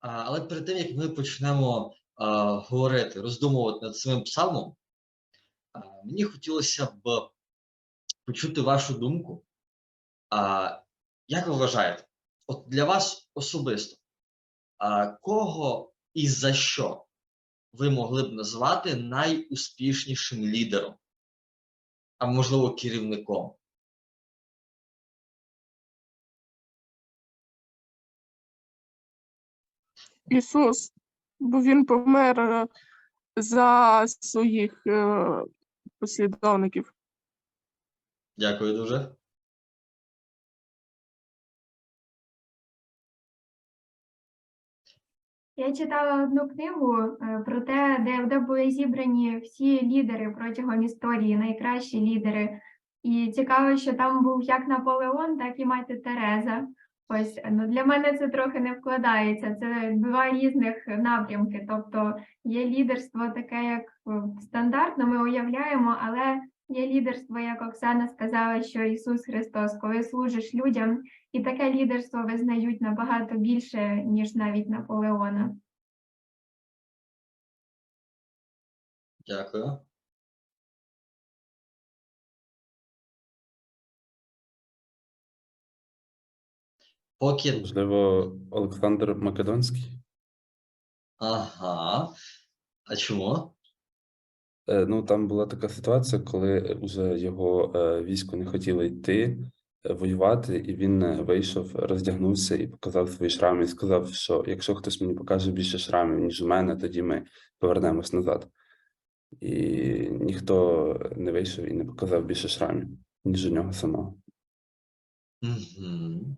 Але перед тим як ми почнемо говорити, роздумувати над цим псалмом, мені хотілося б почути вашу думку. Як ви вважаєте, от для вас особисто, кого і за що ви могли б назвати найуспішнішим лідером, а можливо керівником? Ісус, бо Він помер е, за своїх е, послідовників. Дякую дуже. Я читала одну книгу е, про те, де, де були зібрані всі лідери протягом історії, найкращі лідери. І цікаво, що там був як Наполеон, так і мати Тереза. Ось ну для мене це трохи не вкладається. Це два різних напрямки. Тобто є лідерство таке, як е, стандартно ми уявляємо, але є лідерство, як Оксана сказала, що Ісус Христос, коли служиш людям, і таке лідерство визнають набагато більше, ніж навіть Наполеона. Дякую. Поки. Можливо, Олександр Македонський. Ага. А чому? Е, Ну, там була така ситуація, коли уже його е, військо не хотіло йти е, воювати, і він е, вийшов, роздягнувся і показав свої шрами, і сказав, що якщо хтось мені покаже більше шрамів, ніж у мене, тоді ми повернемось назад. І ніхто не вийшов і не показав більше шрамів, ніж у нього самого. Угу.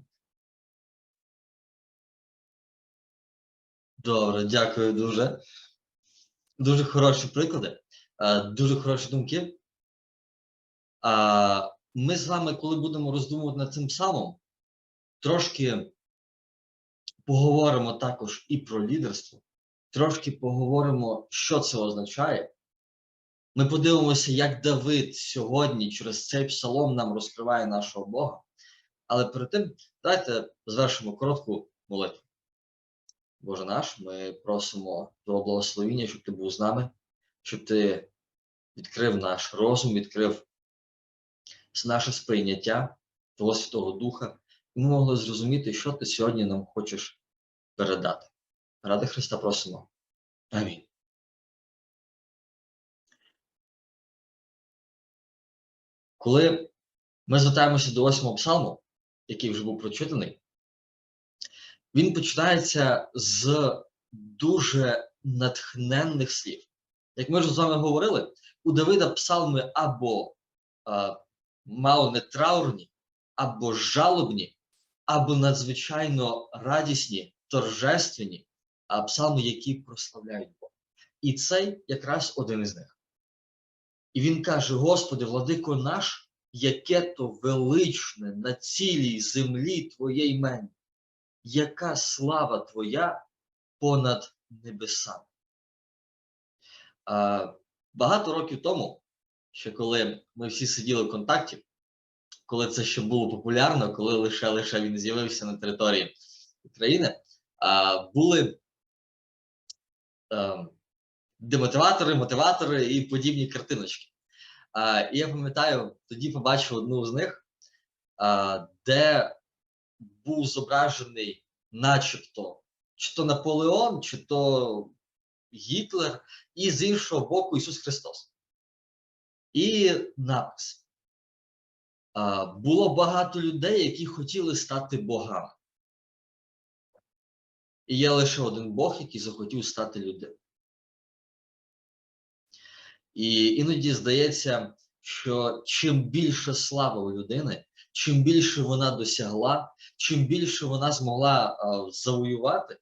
Добре, дякую дуже. Дуже хороші приклади, е, дуже хороші думки. Ми з вами, коли будемо роздумувати над цим псалмом, трошки поговоримо також і про лідерство, трошки поговоримо, що це означає. Ми подивимося, як Давид сьогодні через цей псалом нам розкриває нашого Бога. Але перед тим давайте звершимо коротку молитву. Боже наш, ми просимо Твого благословіння, щоб ти був з нами, щоб ти відкрив наш розум, відкрив наше сприйняття Твого Святого Духа, і ми могли зрозуміти, що ти сьогодні нам хочеш передати. Ради Христа просимо. Амінь. Коли ми звертаємося до восьмого псалму, який вже був прочитаний, він починається з дуже натхненних слів. Як ми вже з вами говорили, у Давида псалми або а, мало не траурні, або жалобні, або надзвичайно радісні, торжественні, а псалми, які прославляють Бога. І цей якраз один із них. І він каже: Господи, владико наш, яке то величне на цілій землі Твоє імені яка слава Твоя понад небесами. Багато років тому, ще коли ми всі сиділи в контакті, коли це ще було популярно, коли лише лише він з'явився на території України, були а, демотиватори, мотиватори і подібні картиночки. І я пам'ятаю, тоді побачив одну з них, де був зображений, начебто, чи то Наполеон, чи то Гітлер, і з іншого боку Ісус Христос. І напис. Було багато людей, які хотіли стати богами. І є лише один Бог, який захотів стати людиною. І іноді здається, що чим більше слава у людини, чим більше вона досягла, чим більше вона змогла завоювати,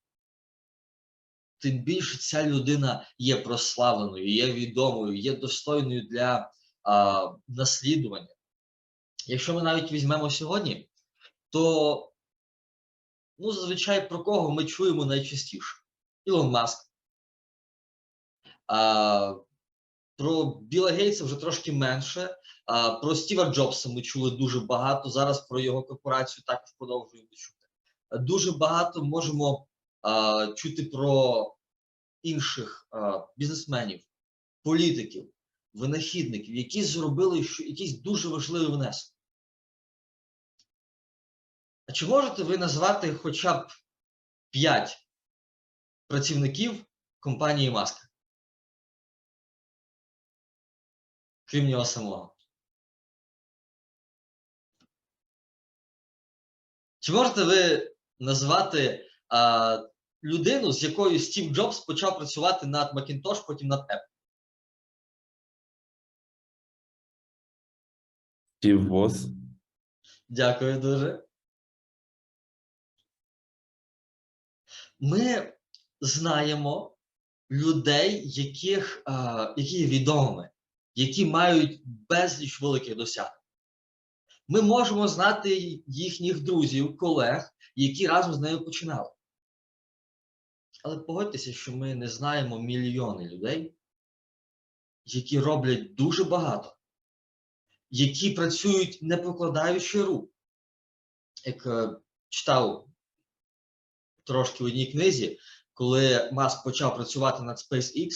тим більше ця людина є прославленою, є відомою, є достойною для а, наслідування. Якщо ми навіть візьмемо сьогодні, то ну, зазвичай про кого ми чуємо найчастіше? Ілон Маск. А, про Біла Гейтса вже трошки менше. Про Стіва Джобса ми чули дуже багато. Зараз про його корпорацію також продовжуємо чути. Дуже багато можемо чути про інших бізнесменів, політиків, винахідників, які зробили якийсь дуже важливий внесок. А чи можете ви назвати хоча б 5 працівників компанії Маска? Крім нього самого. Чи можете ви назвати а, людину, з якою Стів Джобс почав працювати над Macintosh, потім над Apple? Стів Вос. Дякую дуже. Ми знаємо людей, яких, а, які є відомими, які мають безліч великих досягнень. Ми можемо знати їхніх друзів, колег, які разом з нею починали. Але погодьтеся, що ми не знаємо мільйони людей, які роблять дуже багато, які працюють не покладаючи рук. Як е, читав трошки в одній книзі, коли Маск почав працювати над SpaceX,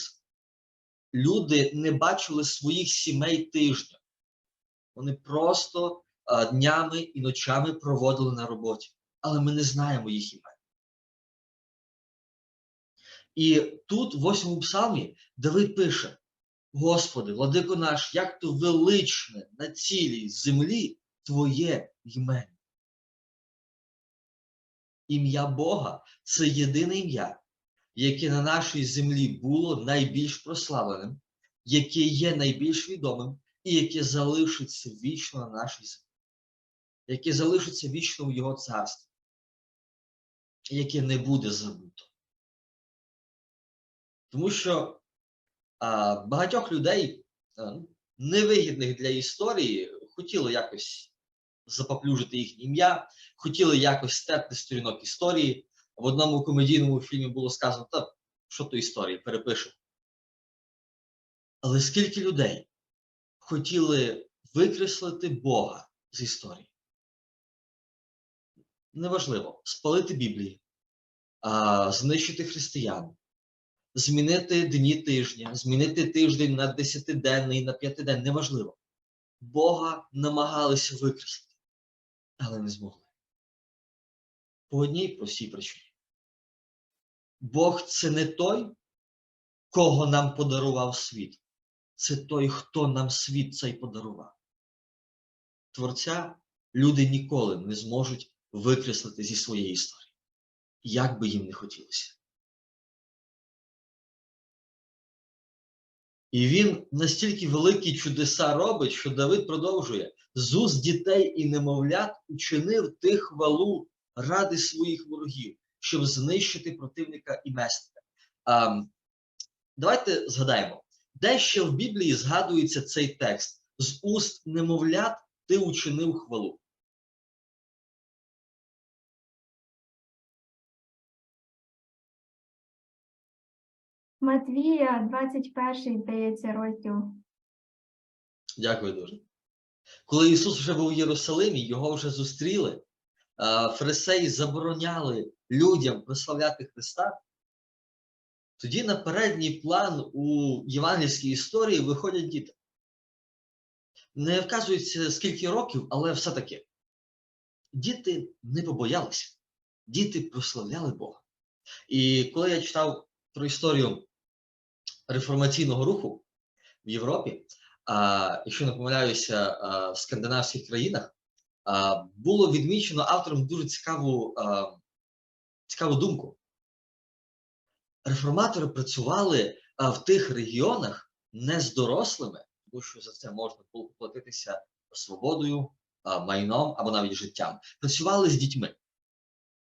люди не бачили своїх сімей тижня. Вони просто днями і ночами проводили на роботі, але ми не знаємо їх імен. І тут, в восьмому псалмі, Давид пише: Господи, владико наш, як то величне на цілій землі Твоє ім'я. Ім'я Бога це єдине ім'я, яке на нашій землі було найбільш прославленим, яке є найбільш відомим і яке залишиться вічно на нашій землі, яке залишиться вічно в Його царстві, яке не буде забуто. Тому що а, багатьох людей, а, ну, невигідних для історії, хотіло якось запоплюжити їхнє ім'я, хотіли якось стерти сторінок історії. В одному комедійному фільмі було сказано, та що то історії, перепишемо. Але скільки людей хотіли викреслити Бога з історії? Неважливо, спалити Біблії, знищити християн, змінити дні тижня, змінити тиждень на десятиденний, на п'ятиденний, неважливо. Бога намагалися викреслити, але не змогли. По одній простій причині. Бог це не той, кого нам подарував світ. Це той, хто нам світ цей подарував. Творця люди ніколи не зможуть викреслити зі своєї історії, як би їм не хотілося. І він настільки великі чудеса робить, що Давид продовжує з уст дітей і немовлят учинив ти хвалу ради своїх ворогів, щоб знищити противника і месника. А, давайте згадаємо, де ще в Біблії згадується цей текст: з уст немовлят ти учинив хвалу. Матвія, 21, здається, розділ. Дякую дуже. Коли Ісус вже був у Єрусалимі, його вже зустріли, фарисеї забороняли людям прославляти Христа. Тоді на передній план у євангельській історії виходять діти. Не вказується скільки років, але все-таки діти не побоялися, діти прославляли Бога. І коли я читав про історію реформаційного руху в Європі, а, якщо не помиляюся, а, в скандинавських країнах, а, було відмічено автором дуже цікаву, а, цікаву думку. Реформатори працювали а, в тих регіонах не з дорослими, тому що за це можна було поплатитися свободою, а, майном або навіть життям. Працювали з дітьми,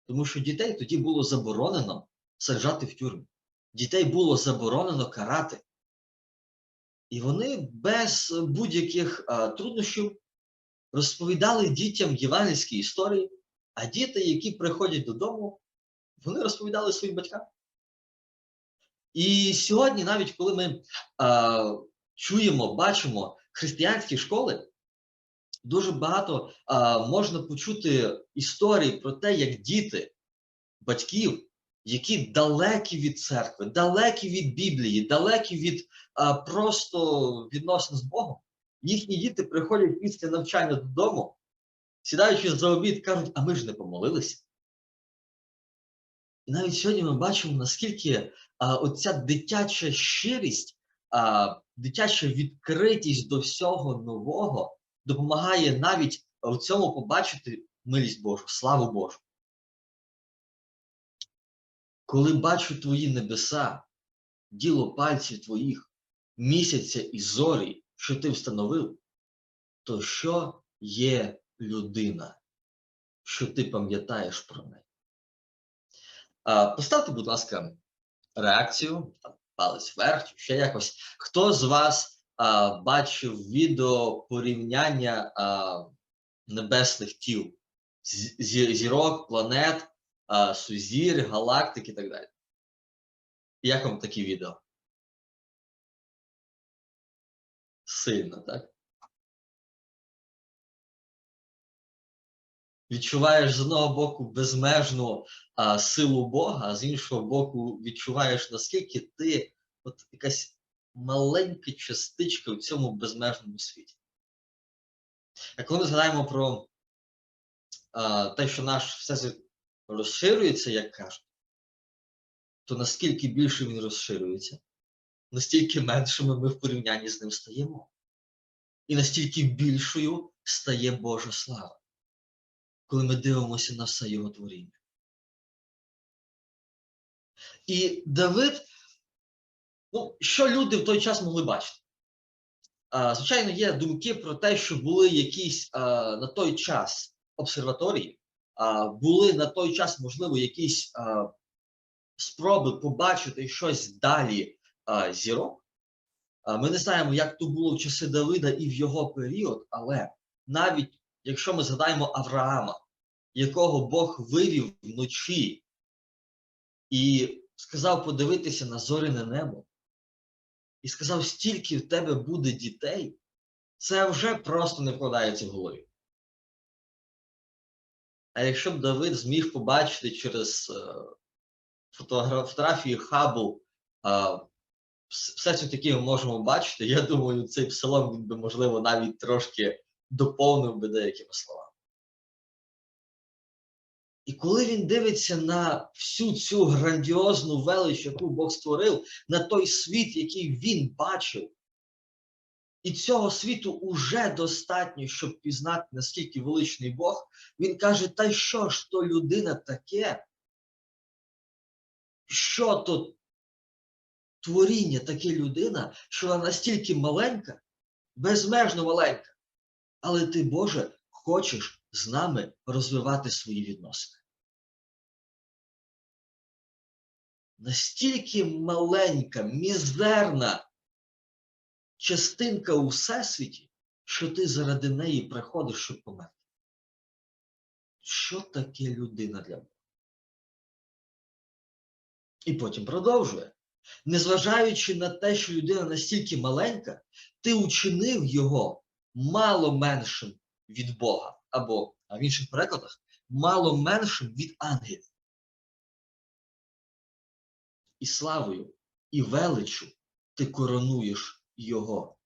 тому що дітей тоді було заборонено саджати в тюрмі. Дітей було заборонено карати. І вони без будь-яких а, труднощів розповідали дітям євангельські історії, а діти, які приходять додому, вони розповідали своїм батькам. І сьогодні, навіть коли ми а, чуємо, бачимо християнські школи, дуже багато а, можна почути історій про те, як діти батьків які далекі від церкви, далекі від Біблії, далекі від а, просто відносин з Богом. Їхні діти приходять після навчання додому, сідаючи за обід, кажуть, а ми ж не помолилися. І навіть сьогодні ми бачимо, наскільки а, оця дитяча щирість, а, дитяча відкритість до всього нового допомагає навіть у цьому побачити милість Божу, славу Божу. Коли бачу твої небеса, діло пальців твоїх, місяця і зорі, що ти встановив, то що є людина, що ти пам'ятаєш про неї? А, Поставте, будь ласка, реакцію, там, палець вверх, ще якось. Хто з вас а, бачив відео порівняння а, небесних тіл, зірок, планет, а, сузір, галактик і так далі? Як вам такі відео? Сильно, так? Відчуваєш з одного боку безмежну а, силу Бога, а з іншого боку, відчуваєш, наскільки ти от якась маленька частичка в цьому безмежному світі. А коли ми згадаємо про а, те, що наш всесвіт розширюється, як кажуть, то наскільки більше він розширюється, настільки меншими ми в порівнянні з ним стаємо. І настільки більшою стає Божа слава, коли ми дивимося на все його творіння. І Давид, ну, що люди в той час могли бачити? А, звичайно, є думки про те, що були якісь а, на той час обсерваторії, були на той час, можливо, якісь спроби побачити щось далі зірок. Ми не знаємо, як то було в часи Давида і в його період, але навіть якщо ми згадаємо Авраама, якого Бог вивів вночі і сказав подивитися на зоряне небо, і сказав, стільки в тебе буде дітей, це вже просто не вкладається в голові. А якщо б Давид зміг побачити через е, фотогра- фотографії Хаббл, е, все це таке ми можемо бачити, я думаю, цей псалом він би, можливо, навіть трошки доповнив би деякими словами. І коли він дивиться на всю цю грандіозну велич, яку Бог створив, на той світ, який він бачив, і цього світу уже достатньо, щоб пізнати, наскільки величний Бог, він каже: Та що ж то людина таке? Що то творіння таке людина, що вона настільки маленька, безмежно маленька, але ти, Боже, хочеш з нами розвивати свої відносини. Настільки маленька, мізерна частинка у всесвіті, що ти заради неї приходиш, щоб померти. Що таке людина для Бога? І потім продовжує. Незважаючи на те, що людина настільки маленька, ти учинив його мало меншим від Бога, або, а в інших перекладах, мало меншим від ангелів. І славою, і величу ти коронуєш його.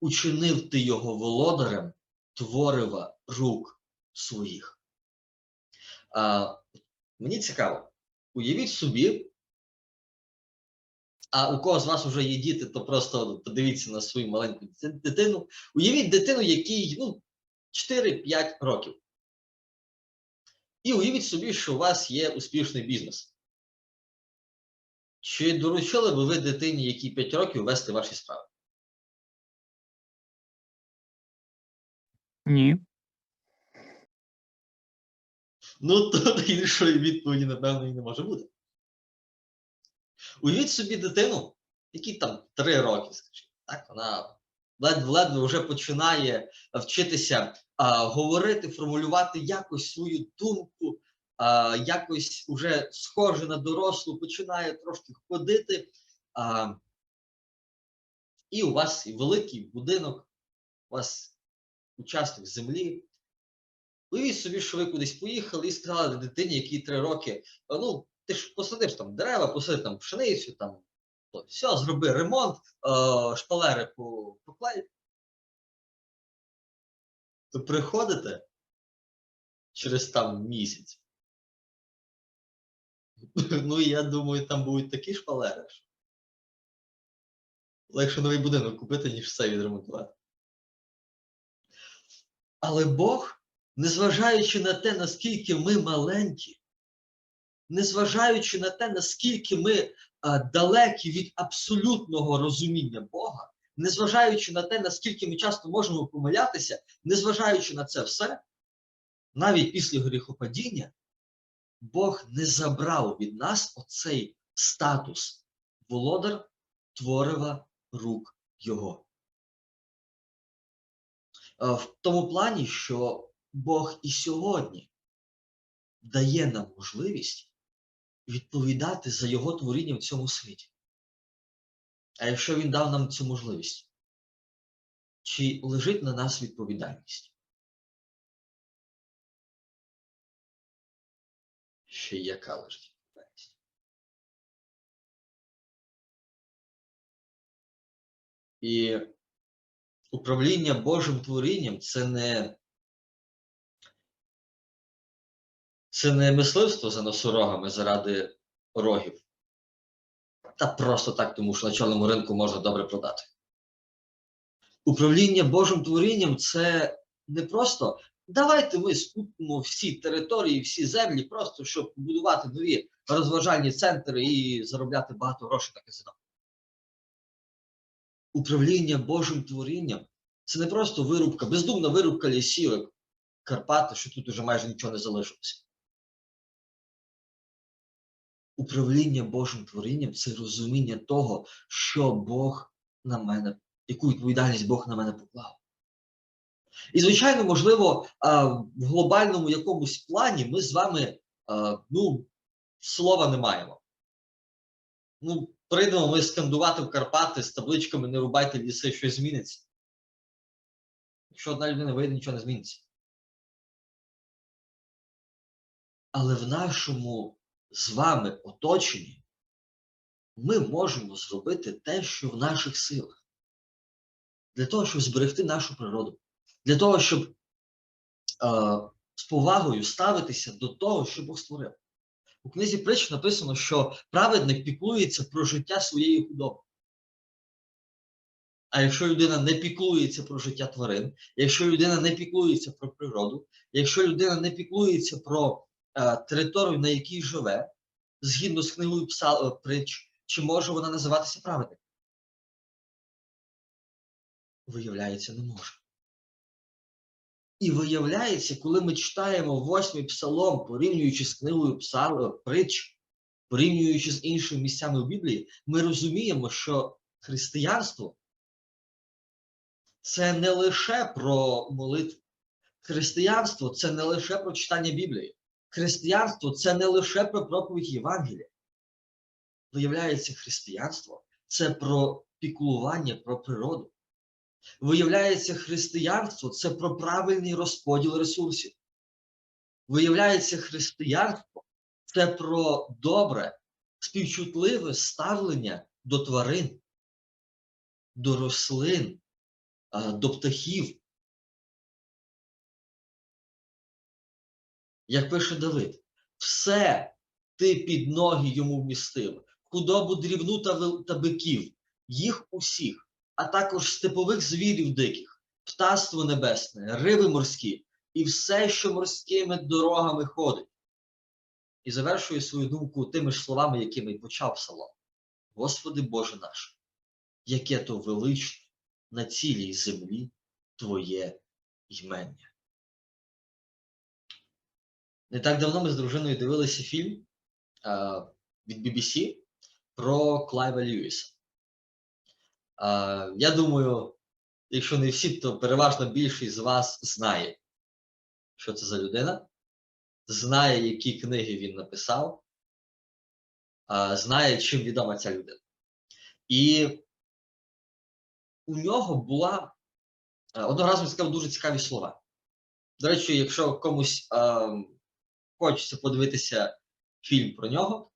Учинив ти його володарем творива рук своїх. А, мені цікаво, уявіть собі, а у кого з вас вже є діти, то просто подивіться на свою маленьку дитину. Уявіть дитину, якій ну, 4-5 років. І уявіть собі, що у вас є успішний бізнес. Чи доручили би ви дитині, якій 5 років, вести ваші справи? Ні. Ну, тут іншої відповіді, напевно, і не може бути. Уявіть собі дитину, якій там 3 роки, скажімо, так, вона ледве-ледве вже починає вчитися а, говорити, формулювати якось свою думку, а, якось уже схоже на дорослу, починає трошки ходити. А, і у вас і великий будинок, у вас участок землі. Уявіть собі, що ви кудись поїхали і сказали дитині, якій три роки, ну, ти ж посадиш там дерева, посади там пшеницю, там то, все, зроби ремонт, е, шпалери по- поклей. То приходите через там місяць. Ну, я думаю, там будуть такі шпалери. що Легше новий будинок купити, ніж це відремонтувати. Але Бог, незважаючи на те, наскільки ми маленькі, незважаючи на те, наскільки ми а, далекі від абсолютного розуміння Бога, незважаючи на те, наскільки ми часто можемо помилятися, незважаючи на це все, навіть після гріхопадіння, Бог не забрав від нас оцей статус володар творива рук Його. Е, В тому плані, що Бог і сьогодні дає нам можливість відповідати за Його творіння в цьому світі. А якщо Він дав нам цю можливість, чи лежить на нас відповідальність? Ще яка лежить? І управління Божим творінням це не це не мисливство за носорогами заради рогів. Та просто так, тому що на чорному ринку можна добре продати. Управління Божим творінням це не просто давайте ми скупимо всі території, всі землі, просто щоб будувати нові розважальні центри і заробляти багато грошей на казино. Управління Божим творінням це не просто вирубка, бездумна вирубка лісів, Карпати, що тут уже майже нічого не залишилося. Управління Божим творінням це розуміння того, що Бог на мене, яку відповідальність Бог на мене поклав. І, звичайно, можливо, в глобальному якомусь плані ми з вами ну, слова не маємо. Ну, прийдемо ми скандувати в Карпати з табличками не рубайте ліси, щось зміниться. Якщо одна людина вийде, нічого не зміниться. Але в нашому з вами оточенні ми можемо зробити те, що в наших силах. Для того, щоб зберегти нашу природу, для того, щоб е, з повагою ставитися до того, що Бог створив. У книзі притч написано, що праведник піклується про життя своєї худоби. А якщо людина не піклується про життя тварин, якщо людина не піклується про природу, якщо людина не піклується про е, територію, на якій живе, згідно з книгою псал, е, притч, чи може вона називатися праведником? Виявляється, не може. І виявляється, коли ми читаємо восьмий псалом, порівнюючи з книгою псал, е, притч, порівнюючи з іншими місцями в Біблії, ми розуміємо, що християнство це не лише про молитву. Християнство це не лише про читання Біблії. Християнство це не лише про проповідь Євангелія. Виявляється, християнство це про піклування про природу. Виявляється, християнство це про правильний розподіл ресурсів. Виявляється, християнство це про добре, співчутливе ставлення до тварин, до рослин, до птахів. Як пише Давид, все ти під ноги йому вмістив, худобу дрібну та, биків, їх усіх, а також степових звірів диких, птаство небесне, риби морські і все, що морськими дорогами ходить. І завершує свою думку тими ж словами, якими й почав псалом. Господи Боже наш, яке то величне на цілій землі Твоє ймення. Не так давно ми з дружиною дивилися фільм а, від BBC про Клайва Льюіса. Я думаю, якщо не всі, то переважно більшість з вас знає, що це за людина, знає, які книги він написав, знає, чим відома ця людина. І у нього була е, одного разу він сказав дуже цікаві слова. До речі, якщо комусь е, хочеться подивитися фільм про нього,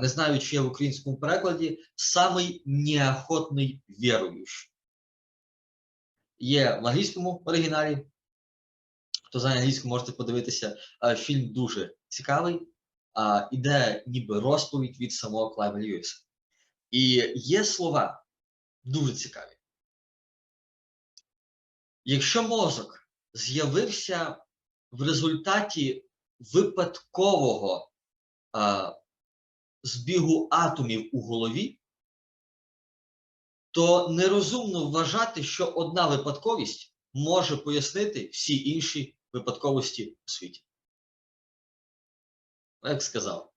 не знаю, чи є в українському перекладі, самий неохотний віруючий. Є в англійському оригіналі. Хто знає англійську, можете подивитися. Фільм дуже цікавий. Іде ніби розповідь від самого Клайва Льюіса. І є слова дуже цікаві. Якщо мозок з'явився в результаті випадкового збігу атомів у голові, то нерозумно вважати, що одна випадковість може пояснити всі інші випадковості у світі. Як сказав.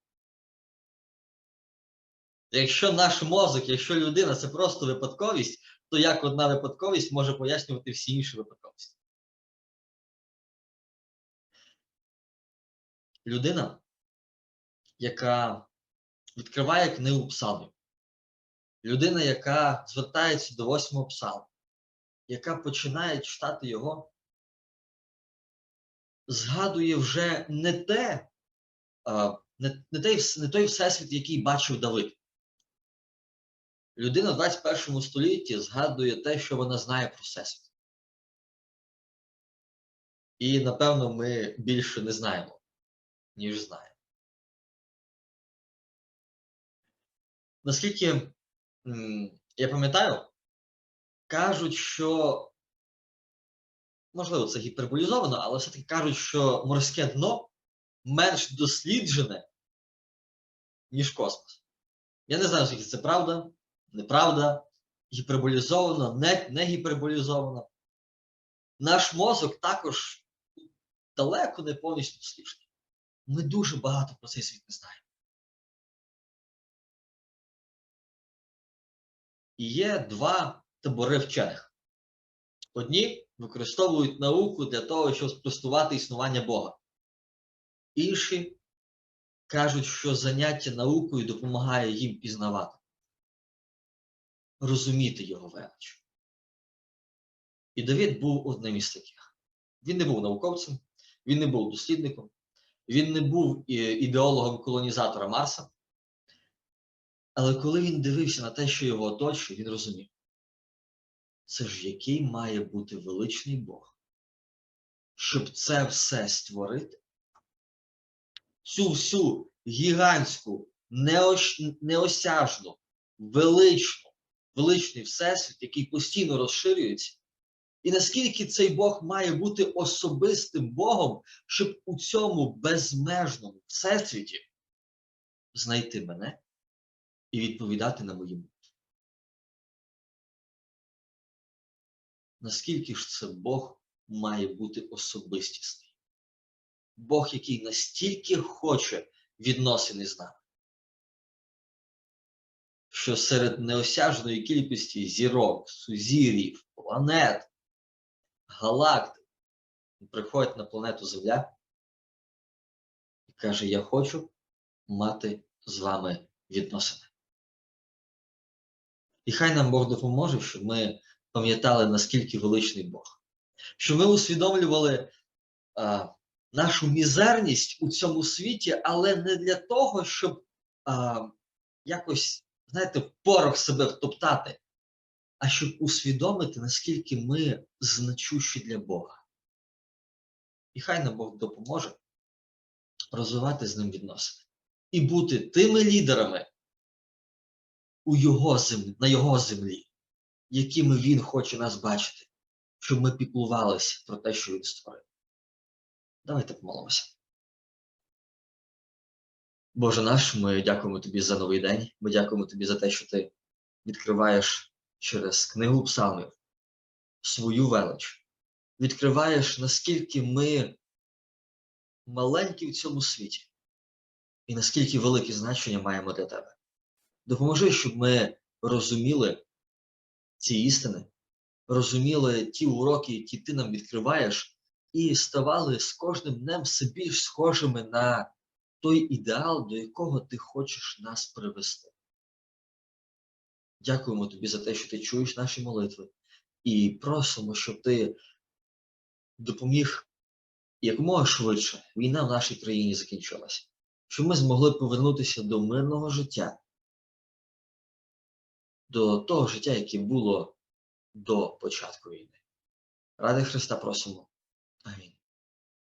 Якщо наш мозок, якщо людина це просто випадковість, то як одна випадковість може пояснювати всі інші випадковості? Людина, яка відкриває книгу псалмів, людина, яка звертається до восьмого псалму, яка починає читати його, згадує вже не те, не, не, той, не той всесвіт, який бачив Давид. Людина в 21 столітті згадує те, що вона знає про всесвіт. І, напевно, ми більше не знаємо, ніж знаємо. Наскільки я пам'ятаю, кажуть, що, можливо, це гіперболізовано, але все-таки кажуть, що морське дно менш досліджене, ніж космос. Я не знаю, скільки це правда, неправда, гіперболізовано, не, не гіперболізовано. Наш мозок також далеко не повністю досліджений. Ми дуже багато про цей світ не знаємо. Є два табори вчених. Одні використовують науку для того, щоб спростувати існування Бога. Інші кажуть, що заняття наукою допомагає їм пізнавати, розуміти його велич. І Давид був одним із таких. Він не був науковцем, він не був дослідником, він не був ідеологом колонізатора Марса. Але коли він дивився на те, що його оточує, він розумів, це ж який має бути величний Бог, щоб це все створити, цю всю гігантську, неощ... неосяжну, величну, величний всесвіт, який постійно розширюється, і наскільки цей Бог має бути особистим Богом, щоб у цьому безмежному всесвіті знайти мене і відповідати на мої молитви. Наскільки ж це Бог має бути особистісний? Бог, який настільки хоче відносини з нами, що серед неосяжної кількості зірок, сузір'їв, планет, галактик приходить на планету Земля і каже: Я хочу мати з вами відносини. І хай нам Бог допоможе, щоб ми пам'ятали, наскільки величний Бог, щоб ми усвідомлювали а, нашу мізерність у цьому світі, але не для того, щоб а, якось, знаєте, порох себе втоптати, а щоб усвідомити, наскільки ми значущі для Бога. І хай нам Бог допоможе розвивати з ним відносини і бути тими лідерами у його землі, на його землі, якими він хоче нас бачити, щоб ми піклувалися про те, що він створив. Давайте помолимося. Боже наш, ми дякуємо тобі за новий день. Ми дякуємо тобі за те, що ти відкриваєш через книгу псалмів свою велич. Відкриваєш, наскільки ми маленькі в цьому світі, і наскільки велике значення маємо для тебе. Допоможи, щоб ми розуміли ці істини, розуміли ті уроки, які ти нам відкриваєш, і ставали з кожним днем все більш схожими на той ідеал, до якого ти хочеш нас привести. Дякуємо тобі за те, що ти чуєш наші молитви, і просимо, щоб ти допоміг якомога швидше війна в нашій країні закінчилася, щоб ми змогли повернутися до мирного життя, до того життя, яке було до початку війни. Ради Христа просимо. Амінь.